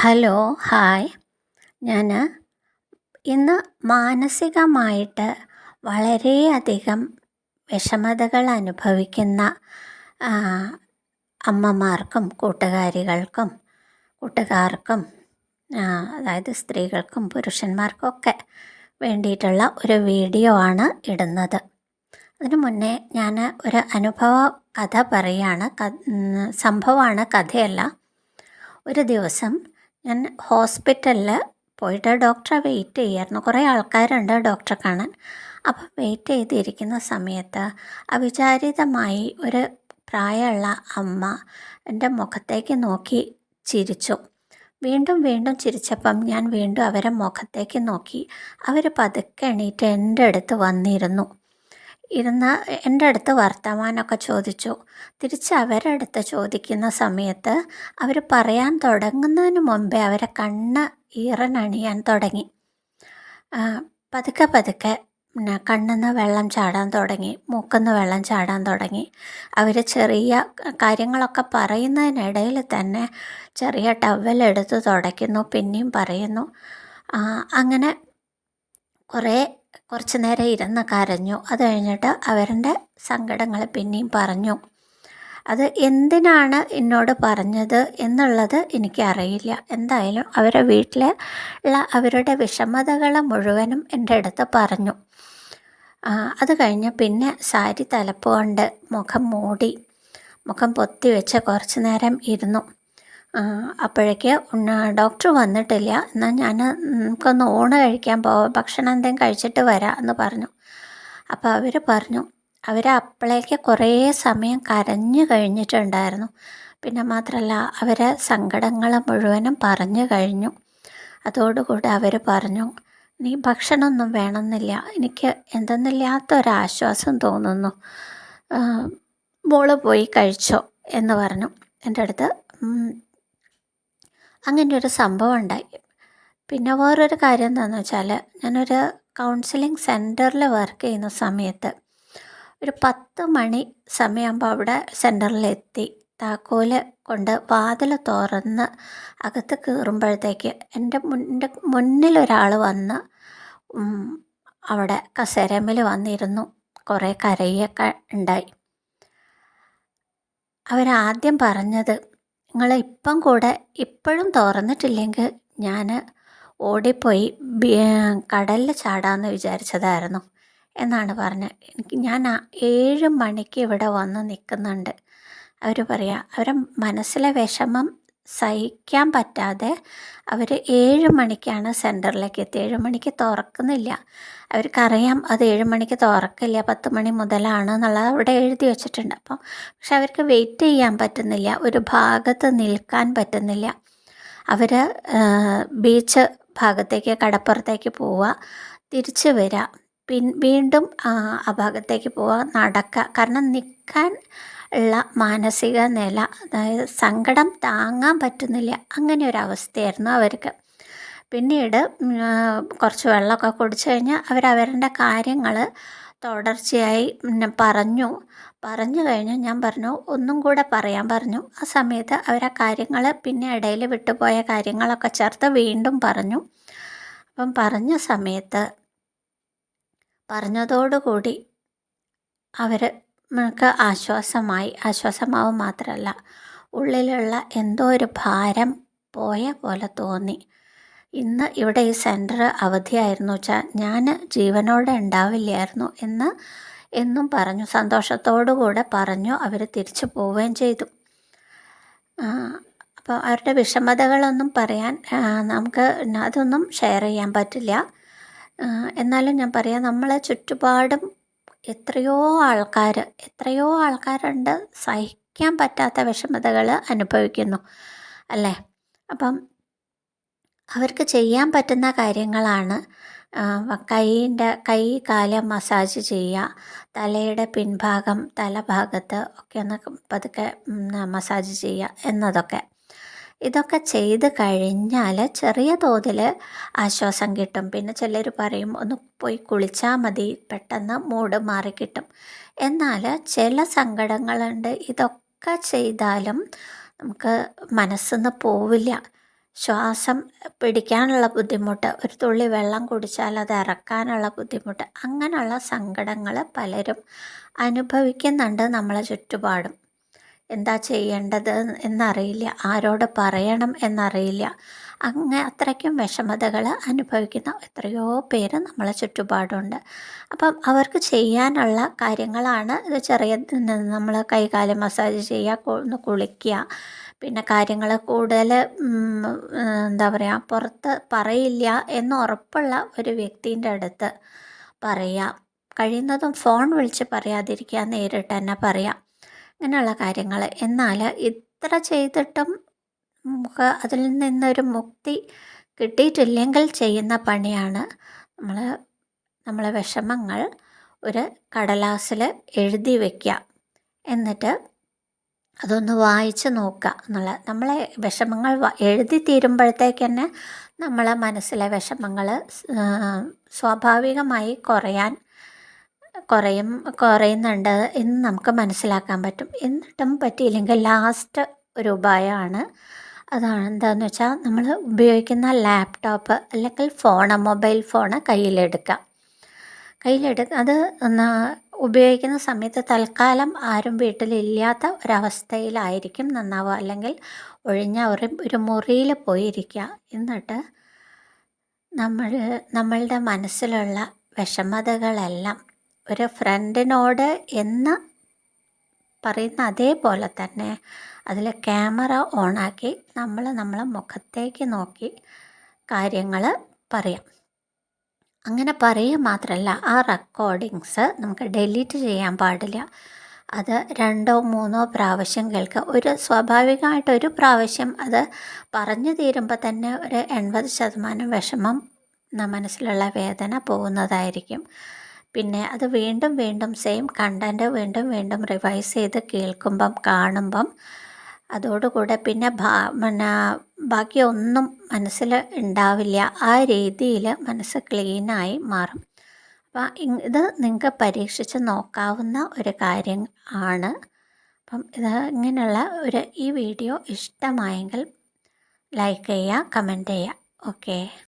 Hello hi. ഞാൻ ഇന്ന് മാനസികമായിട്ട് വളരെയധികം വിഷമതകൾ അനുഭവിക്കുന്ന അമ്മമാർക്കും കൂട്ടുകാരികൾക്കും കൂട്ടുകാർക്കും അതായത് സ്ത്രീകൾക്കും പുരുഷന്മാർക്കൊക്കെ വേണ്ടിയിട്ടുള്ള ഒരു വീഡിയോ ആണ് ഇടുന്നത്. അതിനു മുന്നേ ഞാൻ ഒരു അനുഭവ കഥ പറയുകയാണ് സംഭവമാണ് കഥയല്ല. ഒരു ദിവസം ഞാൻ ഹോസ്പിറ്റലിൽ പോയിട്ട് ഡോക്ടറെ വെയിറ്റ് ചെയ്യായിരുന്നു. കുറേ ആൾക്കാരുണ്ട് ഡോക്ടറെ കാണാൻ. അപ്പം വെയിറ്റ് ചെയ്തിരിക്കുന്ന സമയത്ത് അവിചാരിതമായി ഒരു പ്രായമുള്ള അമ്മ എന്റെ മുഖത്തേക്ക് നോക്കി ചിരിച്ചു. വീണ്ടും വീണ്ടും ചിരിച്ചപ്പം ഞാൻ വീണ്ടും അവരെ മുഖത്തേക്ക് നോക്കി. അവർ പതുക്കെ എണീറ്റ് എന്റെ അടുത്ത് വന്നിരുന്നു. ഇരുന്ന് എന്റെ അടുത്ത് വർത്തമാനമൊക്കെ ചോദിച്ചു. തിരിച്ച് അവരുടെ അടുത്ത് ചോദിക്കുന്ന സമയത്ത് അവർ പറയാൻ തുടങ്ങുന്നതിന് മുമ്പേ അവരെ കണ്ണ് ഈറനണിയാൻ തുടങ്ങി. പതുക്കെ പതുക്കെ പിന്നെ കണ്ണിന്ന് വെള്ളം ചാടാൻ തുടങ്ങി മൂക്കിന്ന് വെള്ളം ചാടാൻ തുടങ്ങി. അവർ ചെറിയ കാര്യങ്ങളൊക്കെ പറയുന്നതിനിടയിൽ തന്നെ ചെറിയ ടവലെടുത്ത് തുടയ്ക്കുന്നു പിന്നെയും പറയുന്നു. അങ്ങനെ കുറേ കുറച്ച് നേരം ഇരുന്ന് കരഞ്ഞു. അത് കഴിഞ്ഞിട്ട് അവരുടെ സങ്കടങ്ങൾ പിന്നെയും പറഞ്ഞു. അത് എന്തിനാണ് എന്നോട് പറഞ്ഞത് എന്നുള്ളത് എനിക്കറിയില്ല. എന്തായാലും അവരുടെ വീട്ടിലെ ഉള്ള അവരുടെ വിഷമതകൾ മുഴുവനും എന്റെ അടുത്ത് പറഞ്ഞു. അത് കഴിഞ്ഞ് പിന്നെ സാരി തലപ്പ് കൊണ്ട് മുഖം മൂടി മുഖം പൊത്തി വെച്ച് കുറച്ച് നേരം ഇരുന്നു. അപ്പോഴേക്ക് ഡോക്ടർ വന്നിട്ടില്ല. എന്നാൽ ഞാൻ നമുക്കൊന്ന് ഊണ് കഴിക്കാൻ പോവാം ഭക്ഷണം എന്തെങ്കിലും കഴിച്ചിട്ട് വരാം എന്ന് പറഞ്ഞു. അപ്പോൾ അവർ പറഞ്ഞു അവർ അപ്പോഴേക്ക് കുറേ സമയം കരഞ്ഞു കഴിഞ്ഞിട്ടുണ്ടായിരുന്നു. പിന്നെ മാത്രമല്ല അവരെ സങ്കടങ്ങൾ മുഴുവനും പറഞ്ഞു കഴിഞ്ഞു. അതോടുകൂടി അവർ പറഞ്ഞു നീ ഭക്ഷണമൊന്നും വേണമെന്നില്ല. എനിക്ക് എന്തെന്നില്ലാത്തൊരാശ്വാസം തോന്നുന്നു. മോൾ പോയി കഴിച്ചോ എന്ന് പറഞ്ഞു. എന്റെ അടുത്ത് അങ്ങനെ ഒരു സംഭവം ഉണ്ടായി പിന്നെ വേറൊരു കാര്യം എന്താണെന്ന് വെച്ചാൽ ഞാനൊരു കൗൺസിലിംഗ് സെന്ററിൽ വർക്ക് ചെയ്യുന്ന സമയത്ത് ഒരു പത്ത് മണി സമയമാകുമ്പോൾ അവിടെ സെന്ററിലെത്തി താക്കോൽ കൊണ്ട് വാതിൽ തുറന്ന് അകത്ത് കയറുമ്പോഴത്തേക്ക് എന്റെ മുന്റെ മുന്നിലൊരാൾ വന്ന് അവിടെ കസേരമ്മിൽ വന്നിരുന്നു. കുറേ കരയൊക്കെ ഉണ്ടായി. അവരാദ്യം പറഞ്ഞത് നിങ്ങൾ ഇപ്പം കൂടെ ഇപ്പോഴും തുറന്നിട്ടില്ലെങ്കിൽ ഞാൻ ഓടിപ്പോയി കടലിൽ ചാടാമെന്ന് വിചാരിച്ചതായിരുന്നു എന്നാണ് പറഞ്ഞത് എനിക്ക് ഞാൻ ഏഴ് മണിക്ക് ഇവിടെ വന്ന് നിൽക്കുന്നുണ്ട്. അവർ പറയുക അവരെ മനസ്സിലെ വിഷമം സഹിക്കാൻ പറ്റാതെ അവർ ഏഴ് മണിക്കാണ് സെന്ററിലേക്ക് എത്തി ഏഴ് മണിക്ക് തുറക്കുന്നില്ല. അവർക്കറിയാം അത് ഏഴ് മണിക്ക് തുറക്കില്ല പത്ത് മണി മുതലാണ് എന്നുള്ളത് അവിടെ എഴുതി വെച്ചിട്ടുണ്ട്. അപ്പം പക്ഷെ അവർക്ക് വെയിറ്റ് ചെയ്യാൻ പറ്റുന്നില്ല ഒരു ഭാഗത്ത് നിൽക്കാൻ പറ്റുന്നില്ല. അവർ ബീച്ച് ഭാഗത്തേക്ക് കടപ്പുറത്തേക്ക് പോവുക തിരിച്ച് വരിക പിൻ വീണ്ടും ആ ഭാഗത്തേക്ക് പോവുക നടക്കുക. കാരണം നിൽക്കാൻ ഉള്ള മാനസിക നില അതായത് സങ്കടം താങ്ങാൻ പറ്റുന്നില്ല അങ്ങനെ ഒരു അവസ്ഥയായിരുന്നു അവർക്ക്. പിന്നീട് കുറച്ച് വെള്ളമൊക്കെ കുടിച്ചു കഴിഞ്ഞാൽ അവരുടെ കാര്യങ്ങൾ തുടർച്ചയായി പറഞ്ഞു. പറഞ്ഞു കഴിഞ്ഞു ഞാൻ പറഞ്ഞു ഒന്നും കൂടെ പറയാൻ പറഞ്ഞു. ആ സമയത്ത് അവർ ആ കാര്യങ്ങൾ പിന്നെ ഇടയിൽ വിട്ടുപോയ കാര്യങ്ങളൊക്കെ ചേർത്ത് വീണ്ടും പറഞ്ഞു. അപ്പം പറഞ്ഞ സമയത്ത് പറഞ്ഞതോടുകൂടി അവർ നമുക്ക് ആശ്വാസമായി ആശ്വാസമാവും മാത്രമല്ല ഉള്ളിലുള്ള എന്തോ ഒരു ഭാരം പോയ പോലെ തോന്നി. ഇന്ന് ഇവിടെ ഈ സെന്റർ അവധിയായിരുന്നു. വെച്ചാൽ ഞാൻ ജീവനോടെ ഉണ്ടാവില്ലായിരുന്നു എന്ന് എന്നും പറഞ്ഞു സന്തോഷത്തോടു കൂടെ പറഞ്ഞു അവർ തിരിച്ചു പോവുകയും ചെയ്തു. അപ്പോൾ അവരുടെ വിഷമതകളൊന്നും പറയാൻ നമുക്ക് അതൊന്നും ഷെയർ ചെയ്യാൻ പറ്റില്ല. എന്നാലും ഞാൻ പറയാം നമ്മളെ ചുറ്റുപാടും എത്രയോ ആൾക്കാർ എത്രയോ ആൾക്കാരുണ്ട് സഹിക്കാൻ പറ്റാത്ത വിഷമതകൾ അനുഭവിക്കുന്നു അല്ലേ? അപ്പം അവർക്ക് ചെയ്യാൻ പറ്റുന്ന കാര്യങ്ങളാണ് കൈയിന്റെ കൈ കാൽ മസാജ് ചെയ്യുക തലയുടെ പിൻഭാഗം തലഭാഗത്ത് ഒക്കെ ഒന്ന് പതുക്കെ മസാജ് ചെയ്യുക എന്നതൊക്കെ. ഇതൊക്കെ ചെയ്ത് കഴിഞ്ഞാൽ ചെറിയ തോതിൽ ആശ്വാസം കിട്ടും. പിന്നെ ചിലർ പറയും ഒന്ന് പോയി കുളിച്ചാൽ മതി പെട്ടെന്ന് മൂഡ് മാറിക്കിട്ടും എന്നാൽ ചില സങ്കടങ്ങളുണ്ട്. ഇതൊക്കെ ചെയ്താലും നമുക്ക് മനസ്സിന്ന് പോവില്ല. ശ്വാസം പിടിക്കാനുള്ള ബുദ്ധിമുട്ട് ഒരു തുള്ളി വെള്ളം കുടിച്ചാൽ അത് ഇറക്കാനുള്ള ബുദ്ധിമുട്ട് അങ്ങനെയുള്ള സങ്കടങ്ങൾ പലരും അനുഭവിക്കുന്നുണ്ട് നമ്മളെ ചുറ്റുപാടും. എന്താ ചെയ്യേണ്ടത് എന്നറിയില്ല. ആരോട് പറയണം എന്നറിയില്ല. അങ്ങ് അത്രയ്ക്കും വിഷമതകൾ അനുഭവിക്കുന്ന എത്രയോ പേര് നമ്മളെ ചുറ്റുപാടുണ്ട്. അപ്പം അവർക്ക് ചെയ്യാനുള്ള കാര്യങ്ങളാണ് ഇത് ചെറിയ നമ്മൾ കൈകാലം മസാജ് ചെയ്യുക ഒന്ന് കുളിക്കുക പിന്നെ കാര്യങ്ങൾ കൂടുതൽ എന്താ പറയുക പുറത്ത് പറയില്ല എന്ന് ഉറപ്പുള്ള ഒരു വ്യക്തിന്റെ അടുത്ത് പറയാം കഴിയുന്നതും ഫോൺ വിളിച്ച് പറയാതിരിക്കുക നേരിട്ട് തന്നെ പറയാം. അങ്ങനെയുള്ള കാര്യങ്ങൾ എന്നാൽ ഇത്ര ചെയ്തിട്ടും നമുക്ക് അതിൽ നിന്നൊരു മുക്തി കിട്ടിയിട്ടില്ലെങ്കിൽ ചെയ്യുന്ന പണിയാണ് നമ്മൾ നമ്മളെ വിഷമങ്ങൾ ഒരു കടലാസിൽ എഴുതി വയ്ക്കുക എന്നിട്ട് അതൊന്ന് വായിച്ച് നോക്കുക എന്നുള്ള നമ്മളെ വിഷമങ്ങൾ എഴുതി തീരുമ്പോഴത്തേക്ക് തന്നെ നമ്മളെ മനസ്സിലെ വിഷമങ്ങൾ സ്വാഭാവികമായി കുറയാൻ കുറയും കുറയുന്നുണ്ട് എന്ന് നമുക്ക് മനസ്സിലാക്കാൻ പറ്റും. എന്നിട്ടും പറ്റിയില്ലെങ്കിൽ ലാസ്റ്റ് ഒരു ഉപായമാണ്. അതാണ് എന്താണെന്ന് വെച്ചാൽ നമ്മൾ ഉപയോഗിക്കുന്ന ലാപ്ടോപ്പ് അല്ലെങ്കിൽ ഫോണ് മൊബൈൽ ഫോണ് കയ്യിലെടുക്കുക. കയ്യിലെടുക്കുക അത് ഉപയോഗിക്കുന്ന സമയത്ത് തൽക്കാലം ആരും വീട്ടിലില്ലാത്ത ഒരവസ്ഥയിലായിരിക്കും നന്നാവുക. അല്ലെങ്കിൽ ഒഴിഞ്ഞ ഒരു ഒരു മുറിയിൽ പോയിരിക്കുക. എന്നിട്ട് നമ്മൾ നമ്മളുടെ മനസ്സിലുള്ള വിഷമതകളെല്ലാം ഒരു ഫ്രണ്ടിനോട് എന്ന് പറയുന്ന അതേപോലെ തന്നെ അതിൽ ക്യാമറ ഓണാക്കി നമ്മൾ നമ്മളെ മുഖത്തേക്ക് നോക്കി കാര്യങ്ങൾ പറയാം. അങ്ങനെ പറയുക മാത്രമല്ല ആ റെക്കോർഡിങ്സ് നമുക്ക് ഡെലീറ്റ് ചെയ്യാൻ പാടില്ല. അത് രണ്ടോ മൂന്നോ പ്രാവശ്യം കേൾക്കുക. ഒരു സ്വാഭാവികമായിട്ട് ഒരു പ്രാവശ്യം അത് പറഞ്ഞു തീരുമ്പോൾ തന്നെ ഒരു എൺപത് ശതമാനം വിഷമം മനസ്സിലുള്ള വേദന പോകുന്നതായിരിക്കും. പിന്നെ അത് വീണ്ടും വീണ്ടും സെയിം കണ്ടന്റ് വീണ്ടും വീണ്ടും റിവൈസ് ചെയ്ത് കേൾക്കുമ്പം കാണുമ്പം അതോടുകൂടെ പിന്നെ ഭാ പിന്നെ ബാക്കി ഒന്നും മനസ്സിൽ ഉണ്ടാവില്ല. ആ രീതിയിൽ മനസ്സ് ക്ലീനായി മാറും. അപ്പം ഇത് നിങ്ങൾക്ക് പരീക്ഷിച്ച് നോക്കാവുന്ന ഒരു കാര്യം ആണ്. അപ്പം ഇത് ഇങ്ങനെയുള്ള ഒരു ഈ വീഡിയോ ഇഷ്ടമായെങ്കിൽ ലൈക്ക് ചെയ്യുക കമന്റ് ചെയ്യുക. ഓക്കേ